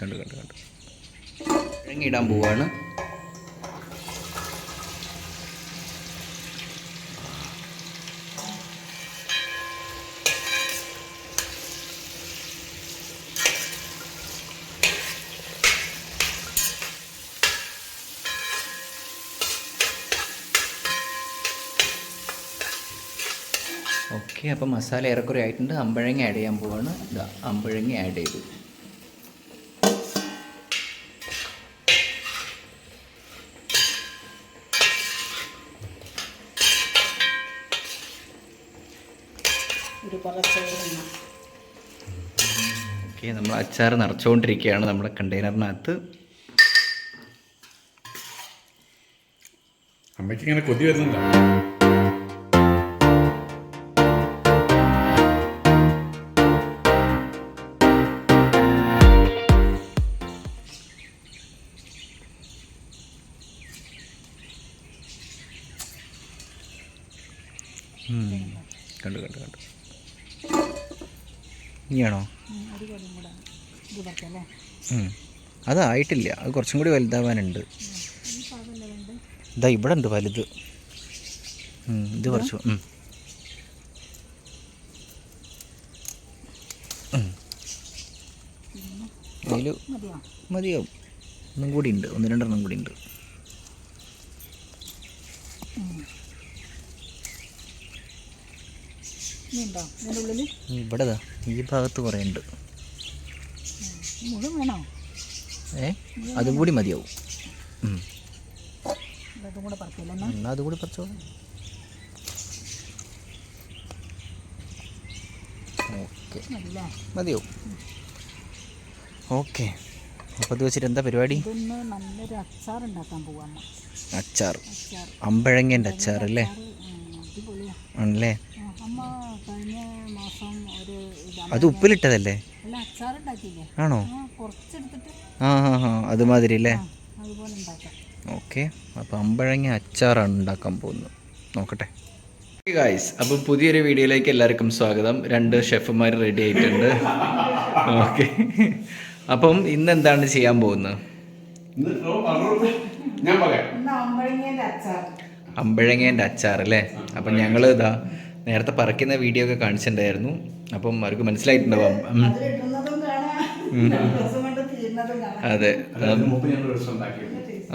കണ്ടു കണ്ടു കണ്ടു. ഇടാൻ പോവാണ്. ഓക്കെ അപ്പോൾ മസാല ഏറെക്കുറെ ആയിട്ടുണ്ട്. അമ്പഴങ്ങ ആഡ് ചെയ്യാൻ പോവാണ്. ഇതാ അമ്പഴങ്ങ ആഡ് ചെയ്തു. നമ്മൾ അച്ചാർ നിറച്ചുകൊണ്ടിരിക്കുകയാണ് നമ്മുടെ കണ്ടെയ്നറിനകത്ത്. അമ്മയ്ക്ക് ഇങ്ങനെ കൊതി വരുന്നുണ്ടോ? ഇനിയാണോ. അതായിട്ടില്ല അത് കുറച്ചും കൂടി വലുതാവാനുണ്ട്. ഇതാ ഇവിടെ ഉണ്ട് വലുത്? ഇത് കുറച്ച്. അതിൽ മതിയാവും ഒന്നും കൂടി ഉണ്ട് ഒന്ന് രണ്ടെണ്ണം കൂടി ഉണ്ട് ഇനി ഉണ്ടോ ഇതിന്റെ ഉള്ളിൽ ഇവിടെ ഈ ഭാഗത്ത് കുറേ ഉണ്ട് ഏ? അതും കൂടി മതിയാവും. അതും കൂടി പറിച്ചോ? ഓക്കെ. മതിയോ ഓക്കെ. അപ്പോൾ അത് വെച്ചിട്ട് എന്താ പരിപാടി? അച്ചാർ. അച്ചാർ. അമ്പഴങ്ങേന്റെ അച്ചാർ അല്ലേ? ആണല്ലേ? അമ്മ കഴിഞ്ഞ മാസം ഒരു അത് ഉപ്പിലിട്ടതല്ലേ? അല്ല അച്ചാർ ഉണ്ടാക്കിയില്ലേ ആണോ? ആ ഹാ ആ അതുമാതിരി അല്ലേ? അതുപോലെ ഉണ്ടാക്കാം. ഓക്കെ. അപ്പോൾ അമ്പഴങ്ങ അച്ചാറാണ് ഉണ്ടാക്കാൻ പോകുന്നത്. നോക്കട്ടെ. ഗായ്സ് അപ്പോൾ പുതിയൊരു വീഡിയോയിലേക്ക് എല്ലാവർക്കും സ്വാഗതം. രണ്ട് ഷെഫുമാർ റെഡി ആയിട്ടുണ്ട്. ഓക്കെ. അപ്പം ഇന്ന് എന്താണ് ചെയ്യാൻ പോകുന്നത്? ഇന്ന് ഞാൻ പറയാം. അമ്പഴങ്ങേന്റെ അച്ചാർ അല്ലേ അപ്പം ഞങ്ങൾ ഇതാ നേരത്തെ പറിക്കുന്ന വീഡിയോ ഒക്കെ കാണിച്ചിട്ടുണ്ടായിരുന്നു. അപ്പം അവർക്ക് മനസ്സിലായിട്ടുണ്ടാവും. അതെ.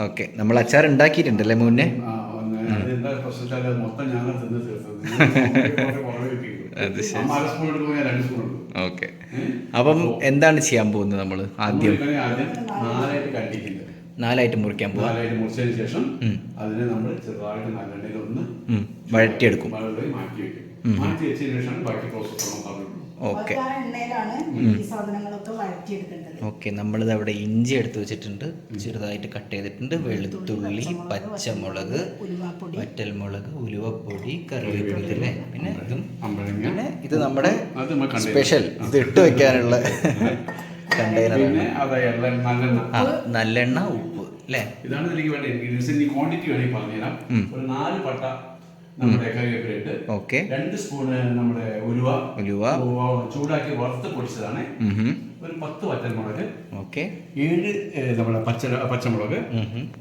ഓക്കെ. നമ്മൾ അച്ചാർ ഉണ്ടാക്കിയിട്ടുണ്ടല്ലേ മുന്നേ അത്. ശരി. ഓക്കെ. അപ്പം എന്താണ് ചെയ്യാൻ പോകുന്നത് നമ്മൾ ആദ്യം? നാലായിട്ട് മുറിക്കാൻ പോവാം. നാലായിട്ട് മുറിച്ചതിന് ശേഷം അതിനെ നമ്മൾ ചെറുതായിട്ട് നല്ലെണ്ണയിൽ ഒന്ന്. വഴറ്റിയെടുക്കും. മാറ്റി വെക്കും. മാറ്റി വെച്ചതിന് ശേഷമാണ് ബാക്കി പ്രോസസ്സ് നമ്മൾ ഓക്കെ. ഓക്കെ നമ്മളിത് അവിടെ ഇഞ്ചി എടുത്തു വെച്ചിട്ടുണ്ട്. ചെറുതായിട്ട് കട്ട് ചെയ്തിട്ടുണ്ട്. വെളുത്തുള്ളി പച്ചമുളക് വറ്റൽ വറ്റൽമുളക് ഉലുവപ്പൊടി കറിവേപ്പില. അല്ലേ പിന്നെ ഇതും അമ്പഴങ്ങ. പിന്നെ ഇത് നമ്മുടെ സ്പെഷ്യൽ. ഇത് ഇട്ട് വെക്കാനുള്ള പിന്നെ അത് നല്ലെണ്ണ. ആ നല്ലെണ്ണ ഉപ്പ് അല്ലേ? ഇതാണ് ഇതിലേക്ക് വേണ്ടത്. ഇൻഗ്രീഡിയൻസ് ക്വാണ്ടിറ്റി വേണമെങ്കിൽ പറഞ്ഞുതരാം. ഒരു നാല് പട്ട നമ്മുടെ കറിവേപ്പിലയിട്ട് ഓക്കെ. രണ്ട് സ്പൂണ് നമ്മുടെ ഉലുവ. ഉലുവ. ചൂടാക്കി വറുത്ത് പൊടിച്ചതാണ്. ഒരു പത്ത് വറ്റൽമുളക്. ഓക്കെ. ഏഴ് നമ്മുടെ പച്ച പച്ചമുളക്.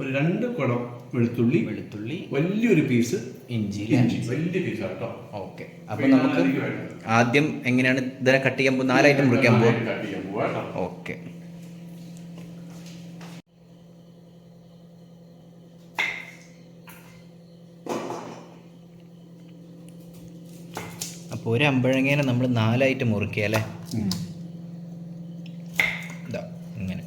ഒരു രണ്ട് കുടം വെളുത്തുള്ളി. വെളുത്തുള്ളി. വലിയൊരു പീസ് ഇഞ്ചി. ഇഞ്ചി വലിയ പീസ് കേട്ടോ ഓക്കെ. അപ്പൊ നമുക്ക് ആദ്യം എങ്ങനെയാണ് ഇതിനെ കട്ട് ചെയ്യാൻ പോകുന്നത്? നാലായിട്ട് മുറിക്കാൻ പോകും ഓക്കെ. ഒരു അമ്പഴങ്ങേനെ നമ്മൾ നാലായിട്ട് മുറിക്കുക അല്ലേ? ഇതാ ഇങ്ങനെ.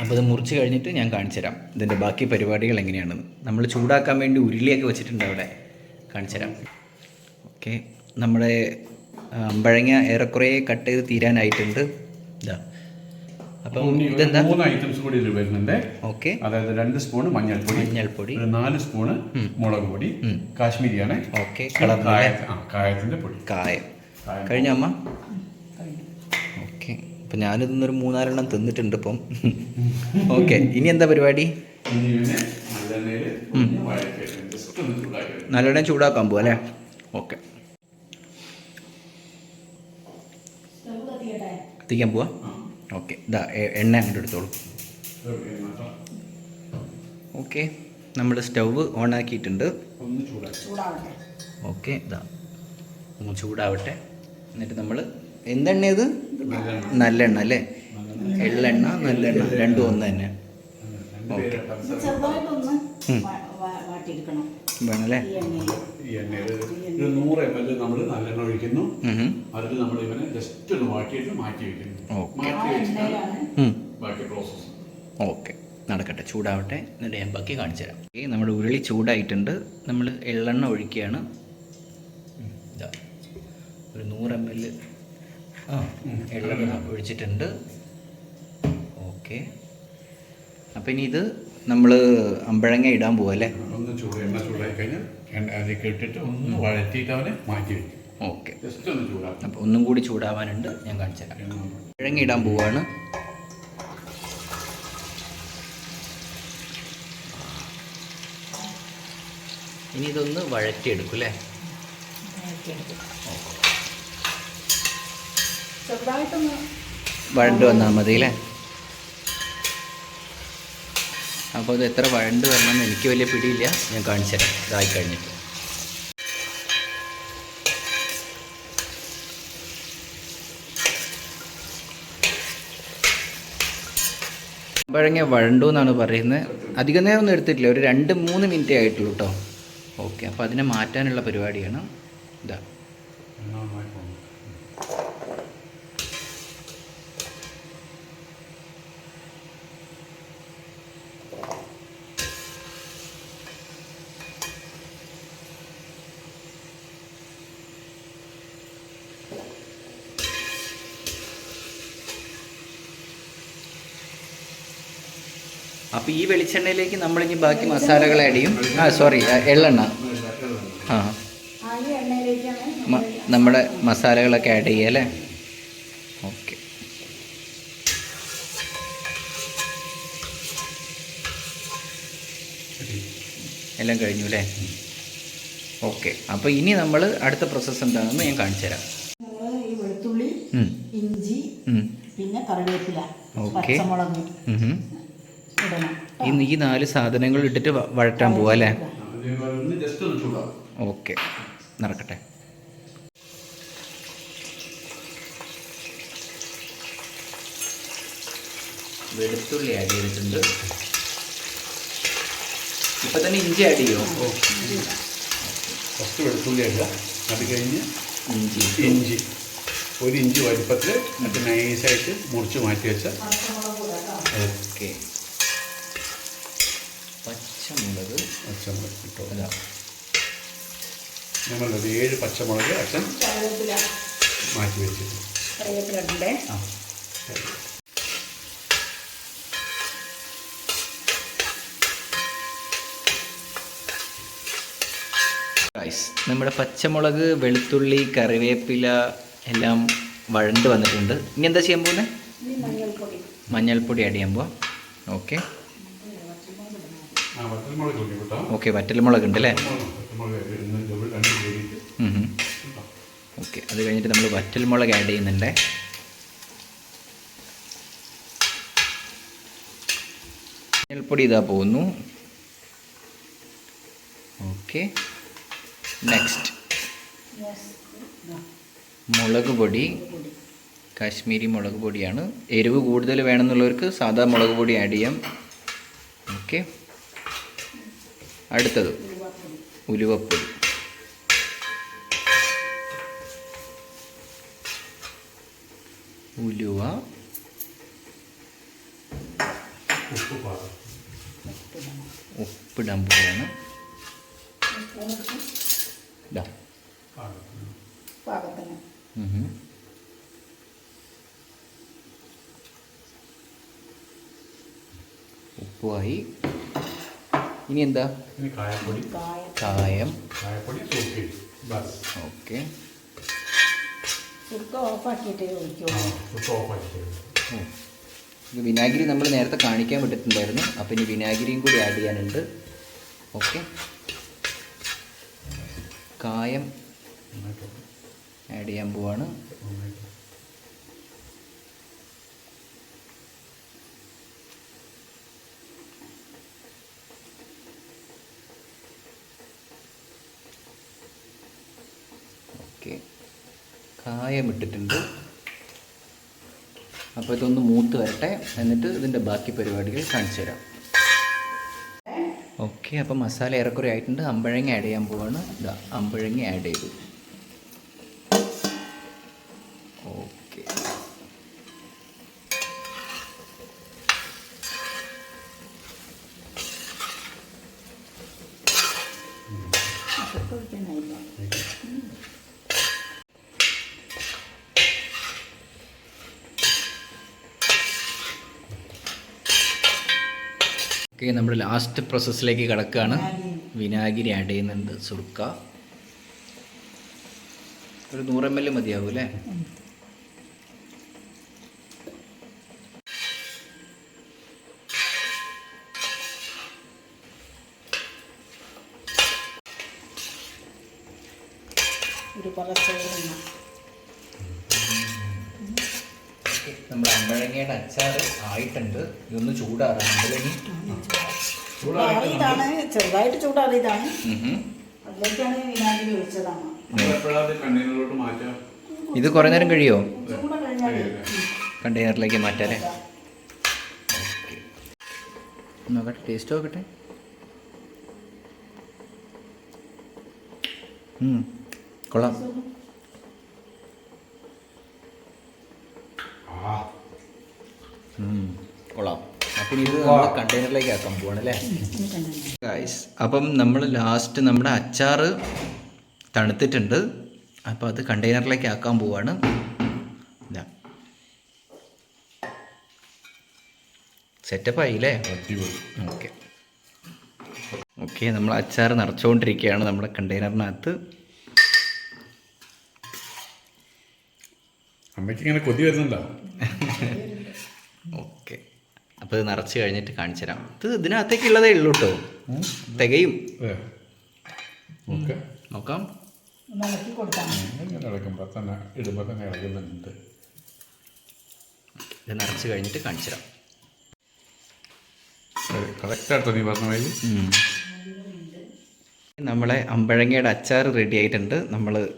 അപ്പോൾ ഇത് മുറിച്ച് കഴിഞ്ഞിട്ട് ഞാൻ കാണിച്ചു തരാം. ഇതിന്റെ ബാക്കി പരിപാടികൾ എങ്ങനെയാണെന്ന്. നമ്മൾ ചൂടാക്കാൻ വേണ്ടി ഉരുളിയൊക്കെ വെച്ചിട്ടുണ്ട് അവിടെ. കാണിച്ചു തരാം. ഓക്കെ. നമ്മുടെ അമ്പഴങ്ങ ഏറെക്കുറെ കട്ട് ചെയ്ത് തീരാനായിട്ടുണ്ട്. ഇതാ. അപ്പം ഇതെന്താ? മൂന്ന് ഐറ്റംസ് കൂടി ഇതിൽ വരുന്നുണ്ട്. ഓക്കെ. അതായത് രണ്ട് സ്പൂൺ മഞ്ഞൾപ്പൊടി മഞ്ഞൾപ്പൊടി. ഒരു നാല് സ്പൂൺ മുളക് പൊടി കാശ്മീരിയാണ്. ഓക്കെ. കളർ കായ കായത്തിന്റെ പൊടി. കായം. കഴിഞ്ഞ അമ്മ? ഓക്കെ. അപ്പം ഞാനിതൊന്നൊരു മൂന്നാലെണ്ണം തിന്നിട്ടുണ്ട് ഇപ്പം. ഓക്കെ. ഇനി എന്താ പരിപാടി? ഇനി ഇവനെ നല്ലെണ്ണയിൽ ഒന്ന് വഴറ്റിയെടുക്കണം. Just ഒന്ന് ചൂടാക്കി എടുക്കണം. നല്ലോണം ചൂടാക്കാൻ പോകും അല്ലേ? ഓക്കെ. തിക്കാൻ കത്തിക്കാൻ പോവാ? ഓക്കെ. ഇതാ എണ്ണ അങ്ങോട്ട് എടുത്തോളൂ. ഓക്കെ. നമ്മൾ സ്റ്റൗവ് ഓൺ ആക്കിയിട്ടുണ്ട് ഒന്ന് ചൂടാക്കി. ചൂടാവട്ടെ. ഓക്കെ ഇതാ ഒന്ന് ചൂടാവട്ടെ. എന്നിട്ട് നമ്മൾ എന്തെണ്ണ ഇത്? നല്ലെണ്ണ. അല്ലേ? എള്ളെണ്ണ നല്ലെണ്ണ. രണ്ടും ഒന്ന് തന്നെ. രണ്ട് പേര് ഇത് ചെറുതായിട്ടൊന്ന് ഉം. വാ- വാ- വാട്ടിയെടുക്കണം. ഈ എണ്ണയിൽ. ഒരു നൂറ് എം എൽ നമ്മൾ നല്ലെണ്ണ ഒഴിക്കുന്നു. അതിൽ നമ്മൾ ഇവനെ ജസ്റ്റ് ഒന്ന് വാട്ടിയിട്ട് മാറ്റി വെക്കുന്നു. ഓക്കെ. മാറ്റി ബാക്കി പ്രോസസ്സ് ഓക്കെ നടക്കട്ടെ. ചൂടാവട്ടെ. എന്നിട്ട് ഞാൻ ബാക്കി കാണിച്ചു തരാം. ഓക്കെ നമ്മുടെ ഉരുളി ചൂടായിട്ടുണ്ട്. നമ്മൾ എള്ളെണ്ണ ഒഴിക്കുകയാണ്. ഇതാ. ഒരു നൂറ് എം എൽ ആ എള്ളെണ്ണ ഒഴിച്ചിട്ടുണ്ട്. ഓക്കെ അപ്പം ഇനി ഇത് നമ്മൾ അമ്പഴങ്ങ ഇടാൻ പോവാ അല്ലേ? ഒന്ന് ചൂട് എണ്ണ ചൂടായി കഴിഞ്ഞാൽ അത് കെട്ടിട്ട് ഒന്ന് വഴറ്റിയിട്ട് അവനെ മാറ്റി വയ്ക്കും ഓക്കെ. ജസ്റ്റ് ഒന്ന് ചൂടാക്കും അപ്പോൾ ഒന്നും കൂടി ചൂടാവാനുണ്ട് ഞാൻ കാണിച്ചു തരാം. അമ്പഴങ്ങ ഇടാൻ പോവാണ്. ഇനി ഇതൊന്ന് വഴറ്റിയെടുക്കും അല്ലേ? ചെറുതായിട്ടൊന്ന് വഴണ്ട് വന്നാൽ മതി അല്ലേ? അപ്പോൾ ഇത് എത്ര വഴണ്ട് വരണമെന്ന് എനിക്ക് വലിയ പിടിയില്ല. ഞാൻ കാണിച്ചു തരാം. ഇതായി കഴിഞ്ഞിട്ട്. പഴങ്ങിയ വഴണ്ടു എന്നാണ് പറയുന്നത്. അധികം നേരം ഒന്നും എടുത്തിട്ടില്ല. ഒരു രണ്ട് മൂന്ന് മിനിറ്റ് ആയിട്ടുള്ളൂ കേട്ടോ ഓക്കെ അപ്പോൾ അതിനെ മാറ്റാനുള്ള പരിപാടിയാണ്. ഇതാ എണ്ണ നന്നായി പോകുന്നു അപ്പോൾ ഈ വെളിച്ചെണ്ണയിലേക്ക് നമ്മൾ ഇനി ബാക്കി മസാലകൾ ആഡ് ചെയ്യും ആ സോറി എള്ളെണ്ണ. ആ. നമ്മുടെ മസാലകളൊക്കെ ആഡ് ചെയ്യുക അല്ലേ? ഓക്കെ എല്ലാം കഴിഞ്ഞു അല്ലേ? ഓക്കെ അപ്പോൾ ഇനി നമ്മൾ അടുത്ത പ്രോസസ്സ് എന്താണെന്ന് ഞാൻ കാണിച്ചു തരാം. വെളുത്തുള്ളി ഇഞ്ചി പിന്നെ കറിവേപ്പില. പച്ചമുളക്. ഈ ഈ നാല് സാധനങ്ങൾ ഇട്ടിട്ട് വഴറ്റാൻ പോവാ അല്ലേ? ഓക്കെ. നടക്കട്ടെ. വെളുത്തുള്ളി ആഡ് ചെയ്തിട്ടുണ്ട്. ഇപ്പൊ തന്നെ ഇഞ്ചി ആഡ് ചെയ്യോ? ഫസ്റ്റ് വെളുത്തുള്ളി ഇടുക അത് കഴിഞ്ഞ് ഇഞ്ചി. ഇഞ്ചി. ഒരു ഇഞ്ചി വലിപ്പത്തിൽ മറ്റേ നൈസായിട്ട് മുറിച്ച് മാറ്റി വെച്ച പച്ചമുളക് ഓക്കെ. പച്ചമുളക് അതാ നമ്മളത് ഏഴ് പച്ചമുളക് അച്ഛൻ മാറ്റി ആ. Guys, നമ്മുടെ പച്ചമുളക് വെളുത്തുള്ളി കറിവേപ്പില എല്ലാം വഴണ്ട് വന്നിട്ടുണ്ട്. ഇനി എന്താ ചെയ്യാൻ പോകുന്നത് മഞ്ഞൾപ്പൊടി. മഞ്ഞൾപ്പൊടി ആഡ് ചെയ്യാൻ പോവാം. ഓക്കെ ആ വറ്റൽമുളക് ഇല്ലേ കേട്ടോ ഓക്കെ വറ്റൽമുളക് ഉണ്ട് അല്ലേ? ഓക്കെ അത് കഴിഞ്ഞിട്ട് നമ്മൾ വറ്റൽമുളക് ആഡ് ചെയ്യുന്നുണ്ട്. മഞ്ഞൾപ്പൊടി ഇതാ പോകുന്നു. ഓക്കെ നെക്സ്റ്റ് മുളക് പൊടി കാശ്മീരി മുളക് പൊടിയാണ്. എരിവ് കൂടുതൽ വേണമെന്നുള്ളവർക്ക് സാധാ മുളക് പൊടി ആഡ് ചെയ്യാം. ഓക്കെ. അടുത്തത് ഉലുവപ്പൊടി. ഉലുവ. ഉപ്പിടാൻ പോവാണ്. ഉപ്പുമായി ഇനി എന്താ? കായം. ഓക്കെ. വിനാഗിരി നമ്മൾ നേരത്തെ കാണിക്കാൻ വിട്ടിട്ടുണ്ടായിരുന്നു. അപ്പം ഇനി വിനാഗിരിയും കൂടി ആഡ് ചെയ്യാനുണ്ട്. ഓക്കെ. കായം ആഡ് ചെയ്യാൻ പോവാണ്. കായം ഇട്ടിട്ടുണ്ട്. അപ്പോൾ ഇതൊന്ന് മൂത്ത് വരട്ടെ. എന്നിട്ട് ഇതിന്റെ ബാക്കി പരിപാടികൾ കാണിച്ചു തരാം. ഓക്കെ അപ്പോൾ മസാല ഏറെക്കുറെ ആയിട്ടുണ്ട്. അമ്പഴങ്ങ ആഡ് ചെയ്യാൻ പോവാണ്. ഇതാ അമ്പഴങ്ങ ആഡ് ചെയ്തു. ഓക്കെ നമ്മൾ ലാസ്റ്റ് പ്രോസസ്സിലേക്ക് കിടക്കുകയാണ് വിനാഗിരി. ആഡ് ചെയ്യുന്നുണ്ട്. സുർക്ക. ഒരു നൂറ് എം എൽ മതിയാവും അല്ലേ? ഒരു കുറച്ച് നമ്മുടെ അമ്പഴങ്ങയുടെ അച്ചാർ ആയിട്ടുണ്ട്. ഇതൊന്ന് ചൂടാറ്. അമ്പഴങ്ങി? ചൂടാറിയതാണ് ചെറുതായിട്ട് ചൂടാറിയതാണ് അതിലേക്കാണ് വിനാഗിരി ഒഴിച്ചതാണ്. എപ്പോഴാണ് കണ്ടെയ്നറിലോട്ട് മാറ്റാം? ഇത് കുറേ നേരം കഴിയോ? ചൂട് കഴിഞ്ഞാൽ കണ്ടെയ്നറിലേക്ക് മാറ്റാല്ലേ? നോക്കട്ടെ ടേസ്റ്റ് നോക്കട്ടെ. കൊള്ളാം ആ ഉം, കൊള്ളാം അപ്പം ഇത് നമ്മൾ കണ്ടെയ്നറിലേക്ക് ആക്കാൻ പോവാണ് അല്ലേ? അപ്പം നമ്മൾ ലാസ്റ്റ് നമ്മുടെ അച്ചാറ് തണുത്തിട്ടുണ്ട്. അപ്പോൾ അത് കണ്ടെയ്നറിലേക്ക് ആക്കാൻ പോവാണ്. സെറ്റപ്പ് ആയില്ലേ? ഓക്കെ ഓക്കെ നമ്മൾ അച്ചാർ നിറച്ചുകൊണ്ടിരിക്കുകയാണ് നമ്മുടെ കണ്ടെയ്നറിനകത്ത് അമ്മയ്ക്ക് ഇങ്ങനെ കൊതി വരുന്നുണ്ടോ? അപ്പോൾ ഇത് നിറച്ച് കഴിഞ്ഞിട്ട് കാണിച്ചു തരാം. ഇത് ഇതിനകത്തേക്കുള്ളതേ ഉള്ളൂ കേട്ടോ തികയും. നോക്കാം. ഇത് നിറച്ച് കഴിഞ്ഞിട്ട് കാണിച്ചു തരാം. നീ പറഞ്ഞ. നമ്മളെ അമ്പഴങ്ങയുടെ അച്ചാർ റെഡി ആയിട്ടുണ്ട്. നമ്മൾ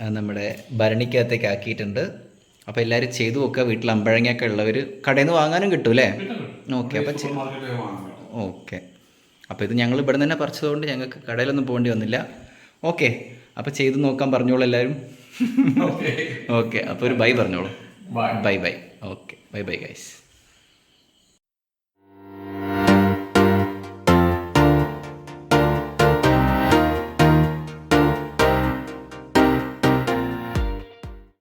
നമ്മുടെ ഭരണിക്കകത്തേക്ക് ആക്കിയിട്ടുണ്ട്. അപ്പോൾ എല്ലാവരും ചെയ്തു നോക്കുക വീട്ടിൽ അമ്പഴങ്ങയൊക്കെ ഉള്ളവർ കടയിൽ നിന്ന് വാങ്ങാനും കിട്ടും അല്ലേ ഓക്കെ അപ്പോൾ ഓക്കെ അപ്പോൾ ഇത് ഞങ്ങൾ ഇവിടെ തന്നെ പറിച്ചതുകൊണ്ട് ഞങ്ങൾക്ക് കടയിലൊന്നും പോകേണ്ടി വന്നില്ല. ഓക്കെ അപ്പോൾ ചെയ്ത് നോക്കാൻ പറഞ്ഞോളൂ എല്ലാവരും ഓക്കെ ഓക്കെ അപ്പോൾ ഒരു ബൈ പറഞ്ഞോളൂ. Bye bye okay bye bye guys